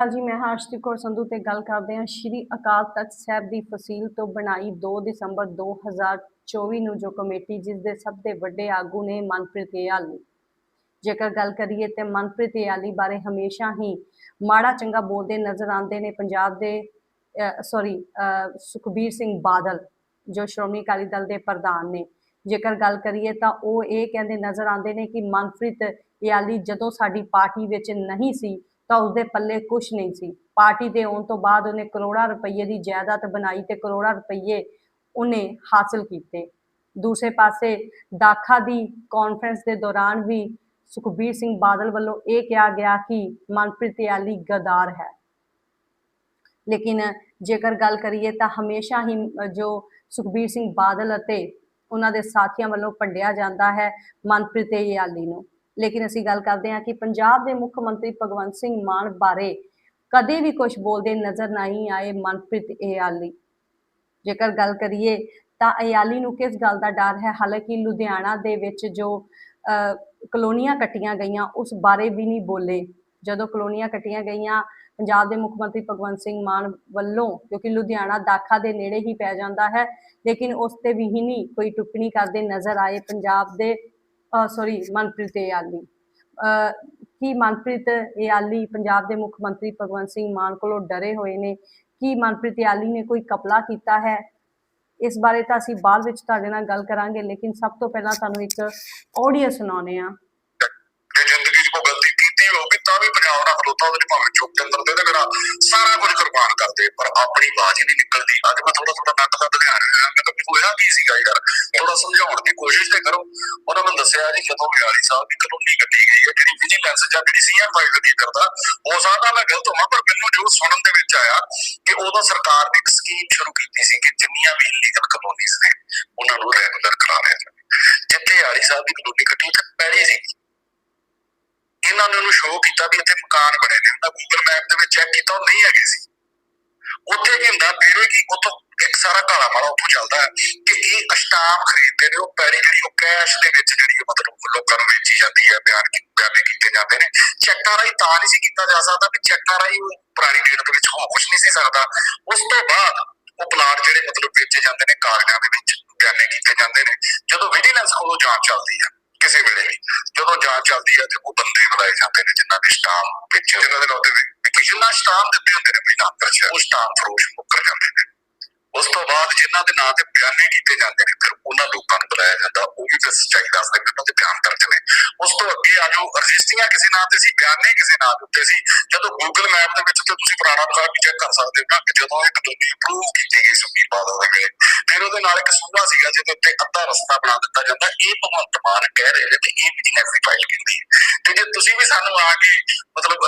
ਹਾਂਜੀ, ਮੈਂ ਹਾਂ ਕੌਰ ਸੰਧੂ ਤੇ ਗੱਲ ਕਰਦੇ ਹਾਂ। ਸ਼੍ਰੀ ਅਕਾਲ ਤਖਤ ਸਾਹਿਬ ਦੀ ਫਸੀਲ ਤੋਂ ਬਣਾਈ 2 ਦਸੰਬਰ 2024 ਨੂੰ ਜੋ ਕਮੇਟੀ, ਜਿਸ ਦੇ ਸਭ ਤੋਂ ਵੱਡੇ ਆਗੂ ਨੇ ਮਨਪ੍ਰੀਤ ਯਾਲੀ। ਜੇਕਰ ਗੱਲ ਕਰੀਏ ਤੇ ਮਨਪ੍ਰੀਤ ਯਾਲੀ ਬਾਰੇ ਹਮੇਸ਼ਾ ਹੀ ਮਾੜਾ ਚੰਗਾ ਬੋਲਦੇ ਨਜ਼ਰ ਆਉਂਦੇ ਨੇ। ਪੰਜਾਬ ਦੇ ਸੌਰੀ ਸੁਖਬੀਰ ਸਿੰਘ ਬਾਦਲ, ਜੋ ਸ਼੍ਰੋਮਣੀ ਅਕਾਲੀ ਦਲ ਦੇ ਪ੍ਰਧਾਨ ਨੇ। ਜੇਕਰ ਗੱਲ ਕਰੀਏ ਤਾਂ ਉਹ ਇਹ ਕਹਿੰਦੇ ਨਜ਼ਰ ਆਉਂਦੇ ਨੇ ਕਿ ਮਨਪ੍ਰੀਤ ਯਾਲੀ ਜਦੋਂ ਸਾਡੀ ਪਾਰਟੀ ਵਿੱਚ ਨਹੀਂ ਸੀ ਤਾਂ ਉਸਦੇ ਪੱਲੇ ਕੁਝ ਨਹੀਂ ਸੀ। ਪਾਰਟੀ ਦੇ ਆਉਣ ਤੋਂ ਬਾਅਦ ਉਹਨੇ ਕਰੋੜਾਂ ਰੁਪਏ ਦੀ ਜਾਇਦਾਦ ਬਣਾਈ ਤੇ ਕਰੋੜਾਂ ਰੁਪਏ ਉਹਨੇ ਹਾਸਲ ਕੀਤੇ। ਦੂਸਰੇ ਪਾਸੇ ਦਾਖਾ ਦੀ ਕਾਨਫਰੰਸ ਦੇ ਦੌਰਾਨ ਵੀ ਸੁਖਬੀਰ ਸਿੰਘ ਬਾਦਲ ਵੱਲੋਂ ਇਹ ਕਿਹਾ ਗਿਆ ਕਿ ਮਨਪ੍ਰੀਤ ਯਾਲੀ ਗਦਾਰ ਹੈ। ਲੇਕਿਨ ਜੇਕਰ ਗੱਲ ਕਰੀਏ ਤਾਂ ਹਮੇਸ਼ਾ ਹੀ ਜੋ ਸੁਖਬੀਰ ਸਿੰਘ ਬਾਦਲ ਅਤੇ ਉਹਨਾਂ ਦੇ ਸਾਥੀਆਂ ਵੱਲੋਂ ਭੰਡਿਆ ਜਾਂਦਾ ਹੈ ਮਨਪ੍ਰੀਤ ਯਾਲੀ ਨੂੰ। ਲੇਕਿਨ ਅਸੀਂ ਗੱਲ ਕਰਦੇ ਹਾਂ ਕਿ ਪੰਜਾਬ ਦੇ ਮੁੱਖ ਮੰਤਰੀ ਭਗਵੰਤ ਸਿੰਘ ਮਾਨ ਬਾਰੇ ਕਦੇ ਵੀ ਕੁਝ ਬੋਲਦੇ ਨਜ਼ਰ ਨਹੀਂ ਆਏ ਮਨਪ੍ਰੀਤ ਯਾਲੀ ਜੇਕਰ ਗੱਲ ਕਰੀਏ ਤਾਂ ਅਯਾਲੀ ਨੂੰ ਕਿਸ ਗੱਲ ਦਾ ਡਰ ਹੈ? ਹਾਲਾਂਕਿ ਲੁਧਿਆਣਾ ਦੇ ਵਿੱਚ ਜੋ ਕਲੋਨੀਆਂ ਕੱਟੀਆਂ ਗਈਆਂ, ਉਸ ਬਾਰੇ ਵੀ ਨਹੀਂ ਬੋਲੇ। ਜਦੋਂ ਕਲੋਨੀਆਂ ਕੱਟੀਆਂ ਗਈਆਂ, ਪੰਜਾਬ ਦੇ ਮੁੱਖ ਮੰਤਰੀ ਭਗਵੰਤ ਸਿੰਘ ਮਾਨ ਵੱਲੋਂ, ਕਿਉਂਕਿ ਲੁਧਿਆਣਾ ਦਾਖਾ ਦੇ ਨੇੜੇ ਹੀ ਪੈ ਜਾਂਦਾ ਹੈ, ਲੇਕਿਨ ਉਸ ਤੇ ਵੀ ਹੀ ਨਹੀਂ ਕੋਈ ਟਿੱਪਣੀ ਕਰਦੇ ਨਜ਼ਰ ਆਏ ਪੰਜਾਬ ਦੇ ਸੌਰੀ ਮਨਪ੍ਰੀਤ ਯਾਲੀ ਅ, ਕੀ ਮਨਪ੍ਰੀਤ ਯਾਲੀ ਪੰਜਾਬ ਦੇ ਮੁੱਖ ਮੰਤਰੀ ਭਗਵੰਤ ਸਿੰਘ ਮਾਨ ਕੋਲੋਂ ਡਰੇ ਹੋਏ ਨੇ? ਕੀ ਮਨਪ੍ਰੀਤ ਯਾਲੀ ਨੇ ਕੋਈ ਕਪਲਾ ਕੀਤਾ ਹੈ? ਇਸ ਬਾਰੇ ਤਾਂ ਅਸੀਂ ਬਾਅਦ ਵਿੱਚ ਤੁਹਾਡੇ ਨਾਲ ਗੱਲ ਕਰਾਂਗੇ ਲੇਕਿਨ ਸਭ ਤੋਂ ਪਹਿਲਾਂ ਤੁਹਾਨੂੰ ਇੱਕ ਆਡੀਓ ਸੁਣਾਉਂਦੇ ਹਾਂ ਜੇ ਜ਼ਿੰਦਗੀ 'ਚ ਕੋਈ ਗਲਤੀ ਕੀਤੀ ਹੋਊਗੀ ਤਾਂ ਵੀ ਪੰਜਾਬ ਨਾਲ ਖਲੋਤਾ, ਉਹਦੇ ਭਾਵੇਂ ਚੁੱਪ ਦੇ ਦੇ ਮੇਰਾ ਸਾਰਾ ਕੁਝ ਕੁਰਬਾਨ ਕਰਦੇ, ਪਰ ਆਪਣੀ ਆਵਾਜ਼ ਨਹੀਂ ਨਿਕਲਦੀ। ਅੱਜ ਮੈਂ ਥੋੜਾ ਥੋੜਾ ਨੱਕ ਦਾ ਧਿਆਨ ਰਿਹਾ, ਮੈਂ ਕਿਹਾ ਹੋਇਆ ਕੀ ਸੀਗਾ ਯਾਰ ਥੋੜਾ ਸਮਝਾਉਣ ਦੀ ਕੋਸ਼ਿਸ਼ ਤੇ ਕਰੋ। ਉਹਨਾਂ ਮੈਨੂੰ ਦੱਸਿਆ ਜੀ, ਜਦੋਂ ਵਿਆਲੀ ਸਾਹਿਬ ਦੀ ਕਾਨੂੰਨੀ ਕੱਢੀ ਗਈ ਹੈ, ਜਿਹੜੀ ਵਿਜੀਲੈਂਸ ਜਾਂ ਜਿਹੜੀ ਸੀਐਮ ਫਾਈਲ ਲੱਗੀ ਕਰਦਾ, ਹੋ ਸਕਦਾ ਮੈਂ ਗਲਤ ਹੋਵਾਂ, ਪਰ ਮੈਨੂੰ ਜੋ ਸੁਣਨ ਦੇ ਵਿੱਚ ਆਇਆ ਕਿ ਉਦੋਂ ਸਰਕਾਰ ਨੇ ਇੱਕ ਸਕੀਮ ਸ਼ੁਰੂ ਕੀਤੀ ਸੀ ਕਿ ਜਿੰਨੀਆਂ ਵੀ ਇਲੀਗਲ ਕਲੋਨੀਆਂ ਨੇ, ਉਹਨਾਂ ਨੂੰ ਰੈਗੂਲਰ ਕਰਾ ਲਿਆ ਜਾਵੇ। ਜਿੱਥੇ ਆਲੀ ਸਾਹਿਬ ਦੀ ਕਲੋਨੀ ਕੱਢੀ ਇਹਨਾਂ ਉਹਨੂੰ ਸ਼ੋਅ ਕੀਤਾ ਵੀ ਇੱਥੇ ਮਕਾਨ ਬਣੇ ਨੇ ਉਹਦਾ ਗੂਗਲ ਮੈਪ ਦੇ ਵਿੱਚ ਚੈੱਕ ਕੀਤਾ, ਉਹ ਨਹੀਂ ਹੈਗੇ ਸੀ। ਉੱਥੇ ਕੀ ਹੁੰਦਾ ਫਿਰ ਕੀ ਉੱਥੋਂ ਇੱਕ ਸਾਰਾ ਕਾਲਾ ਮਾਲਾ ਉੱਥੋਂ ਚੱਲਦਾ ਹੈ ਕਿ ਇਹ ਅਸ਼ਟਾਮ ਖਰੀਦਦੇ ਨੇ, ਉਹ ਪੈੜੀ ਜਿਹੜੀ, ਉਹ ਕੈਸ਼ ਦੇ ਵਿੱਚ ਜਿਹੜੀ ਮਤਲਬ ਲੋਕਾਂ ਨੂੰ ਵੇਚੀ ਜਾਂਦੀ ਹੈ, ਬਿਆਨ ਬਿਆਨੇ ਕੀਤੇ ਜਾਂਦੇ ਨੇ। ਚੈੱਕਾਂ ਰਾਹੀਂ ਤਾਂ ਨਹੀਂ ਸੀ ਕੀਤਾ ਜਾ ਸਕਦਾ ਕਿ ਚੈੱਕਾਂ ਰਾਹੀਂ ਉਹ ਪੁਰਾਣੀ ਡੇਟ ਦੇ ਵਿੱਚ ਹੋ ਕੁਝ ਨਹੀਂ ਸੀ ਸਕਦਾ। ਉਸ ਤੋਂ ਬਾਅਦ ਉਹ ਪਲਾਟ ਜਿਹੜੇ ਮਤਲਬ ਵੇਚੇ ਜਾਂਦੇ ਨੇ, ਕਾਗਜ਼ਾਂ ਦੇ ਵਿੱਚ ਬਿਆਨੇ ਕੀਤੇ ਜਾਂਦੇ ਨੇ। ਜਦੋਂ ਵਿਜੀਲੈਂਸ ਕੋਲੋਂ ਜਾਂਚ ਚੱਲਦੀ ਹੈ ਕਿਸੇ ਵੇਲੇ ਵੀ। ਜਦੋਂ ਜਾਂਚ ਚੱਲਦੀ ਹੈ ਤੇ ਉਹ ਬੰਦੇ ਬੁਲਾਏ ਜਾਂਦੇ ਨੇ ਜਿਨ੍ਹਾਂ ਦੇ ਸਟਾਮ ਵਿੱਚ ਜਿਨ੍ਹਾਂ ਦੇ ਨਾਮ ਤੇ ਕਿਸ਼ਨਾ ਸਟਾਮ ਦਿੱਤੇ ਹੁੰਦੇ ਨੇ ਪਹਿਲਾਂ ਅੰਦਰ ਉਹ ਸਟਾਮ ਫਰੋਸ਼ ਮੁੱਕਰ ਜਾਂਦੇ ਨੇ। ਉਸ ਤੋਂ ਬਾਅਦ ਜਿਨ੍ਹਾਂ ਦੇ ਨਾਂ ਤੇ ਬਿਆਨੇ ਕੀਤੇ ਜਾਂਦੇ ਨੇ ਫਿਰ ਉਹਨਾਂ ਲੋਕਾਂ ਨੂੰ ਬੁਲਾਇਆ ਜਾਂਦਾ। ਉਹ ਵੀ ਫਿਰ ਸੱਚਾਈ ਦੱਸਦੇ ਨੇ ਉਹਨਾਂ ਦੇ ਬਿਆਨ ਦਰਜ ਨੇ। ਉਸ ਤੋਂ ਅੱਗੇ ਆ ਜੋ ਰਜਿਸਟਰੀਆਂ ਕਿਸੇ ਨਾਂ ਤੇ ਸੀ ਬਿਆਨੇ ਕਿਸੇ ਨਾਂ ਦੇ ਉੱਤੇ ਸੀ। ਜਦੋਂ ਗੂਗਲ ਮੈਪ ਦੇ ਵਿੱਚ ਤੇ ਤੁਸੀਂ ਪੁਰਾਣਾ ਵੀ ਚੈੱਕ ਕਰ ਸਕਦੇ ਹੋ ਕਿ ਜਦੋਂ ਇਹ ਕਾਨੂੰਨੀ ਅਪਰੂਵ ਕੀਤੀ ਗਈ ਸੁਖੀ ਬਾਦਲ ਦੇ ਵੇਲੇ ਫਿਰ ਉਹਦੇ ਨਾਲ ਇੱਕ ਸੂਬਾ ਸੀਗਾ ਜਿਹਦੇ ਉੱਤੇ ਅੱਧਾ ਰਸਤਾ ਬਣਾ ਦਿੱਤਾ ਜਾਂਦਾ। ਇਹ ਭਗਵੰਤ ਮਾਨ ਕਹਿ ਰਹੇ ਨੇ ਤੇ ਇਹ ਬਿਜਨੈਸ ਦੀ ਫਾਈਲ ਕਹਿੰਦੀ ਤੇ ਜੇ ਤੁਸੀਂ ਵੀ ਸਾਨੂੰ ਆ ਕੇ ਮਤਲਬ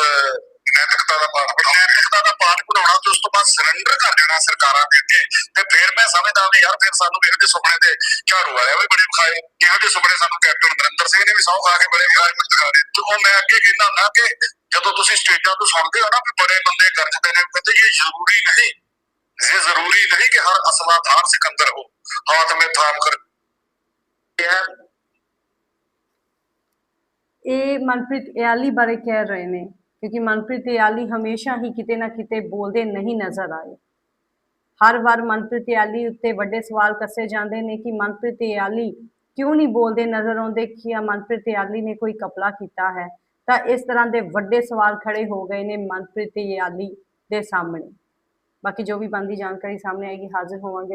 ਨੈਤਿਕਤਾ ਦਾ ਪਾਠ ਪੜਾਉਣਾ ਨੈਤਿਕਤਾ ਦਾ ਪਾਠ ਪੜਾਉਣਾ ਤੇ ਉਸ ਤੋਂ ਬਾਅਦ ਸਰੈਂਡਰ ਕਰ ਦੇਣਾ ਸਰਕਾਰਾਂ ਦੇ ਅੱਗੇ, ਤੇ ਫਿਰ ਮੈਂ ਸਮਝਦਾ ਵੀ ਯਾਰ ਫਿਰ ਸਾਨੂੰ ਇਹੋ ਜਿਹੇ ਸੁਪਨੇ ਤੇ ਝਾੜੂ ਵਾਲਿਆ ਵੀ ਬੜੇ ਵਿਖਾਏ। ਇਹੋ ਜਿਹੇ ਸੁਪਨੇ ਸਾਨੂੰ ਕੈਪਟਨ ਅਮਰਿੰਦਰ ਸਿੰਘ ਨੇ ਵੀ ਸਹੁੰ ਖਾ ਕੇ ਬੜੇ ਵਿਖਾਏ ਮੈਨੂੰ ਦਿਖਾਏ ਤੇ ਉਹ ਮੈਂ ਅੱਗੇ ਕਹਿੰਦਾ ਹੁੰਦਾ ਕਿ ਜਦੋਂ ਤੁਸੀਂ ਸਟੇਜਾਂ ਤੋਂ ਸੁਣਦੇ ਹੋ ਨਾ ਵੀ ਬੜੇ ਬੰਦੇ ਗਰਜਦੇ ਨੇ, ਕਹਿੰਦੇ ਇਹ ਜ਼ਰੂਰੀ ਨਹੀਂ। ये जरूरी नहीं कि हर असला धार सिकंदर हो हाथ में थाम कर ਇਹ ਮਨਪ੍ਰੀਤ ਇਆਲੀ ਬਾਰੇ ਕਹਿ ਰਹੇ ਨੇ, ਕਿਉਂਕਿ ਮਨਪ੍ਰੀਤ ਇਆਲੀ ਹਮੇਸ਼ਾ ਹੀ ਕਿਤੇ ਨਾ ਕਿਤੇ ਬੋਲਦੇ ਨਹੀਂ ਨਜ਼ਰ ਆਏ। ਹਰ ਵਾਰ ਮਨਪ੍ਰੀਤ ਇਆਲੀ ਉੱਤੇ ਵੱਡੇ ਸਵਾਲ ਕੱਸੇ ਜਾਂਦੇ ਨੇ ਕਿ ਮਨਪ੍ਰੀਤ ਇਆਲੀ ਕਿਉਂ ਨਹੀਂ ਬੋਲਦੇ ਨਜ਼ਰ ਆਉਂਦੇ ਕਿ ਆ ਮਨਪ੍ਰੀਤ ਇਆਲੀ ਨੇ ਕੋਈ ਕਪਲਾ ਕੀਤਾ ਹੈ। ਤਾਂ ਇਸ ਤਰ੍ਹਾਂ ਦੇ ਵੱਡੇ ਸਵਾਲ ਖੜੇ ਹੋ ਗਏ ਨੇ ਮਨਪ੍ਰੀਤ ਇਆਲੀ ਦੇ ਸਾਹਮਣੇ। ਬਾਕੀ ਜੋ ਵੀ ਬੰਦੀ ਜਾਣਕਾਰੀ ਸਾਹਮਣੇ ਆਏਗੀ ਹਾਜ਼ਰ ਹੋਵਾਂਗੇ।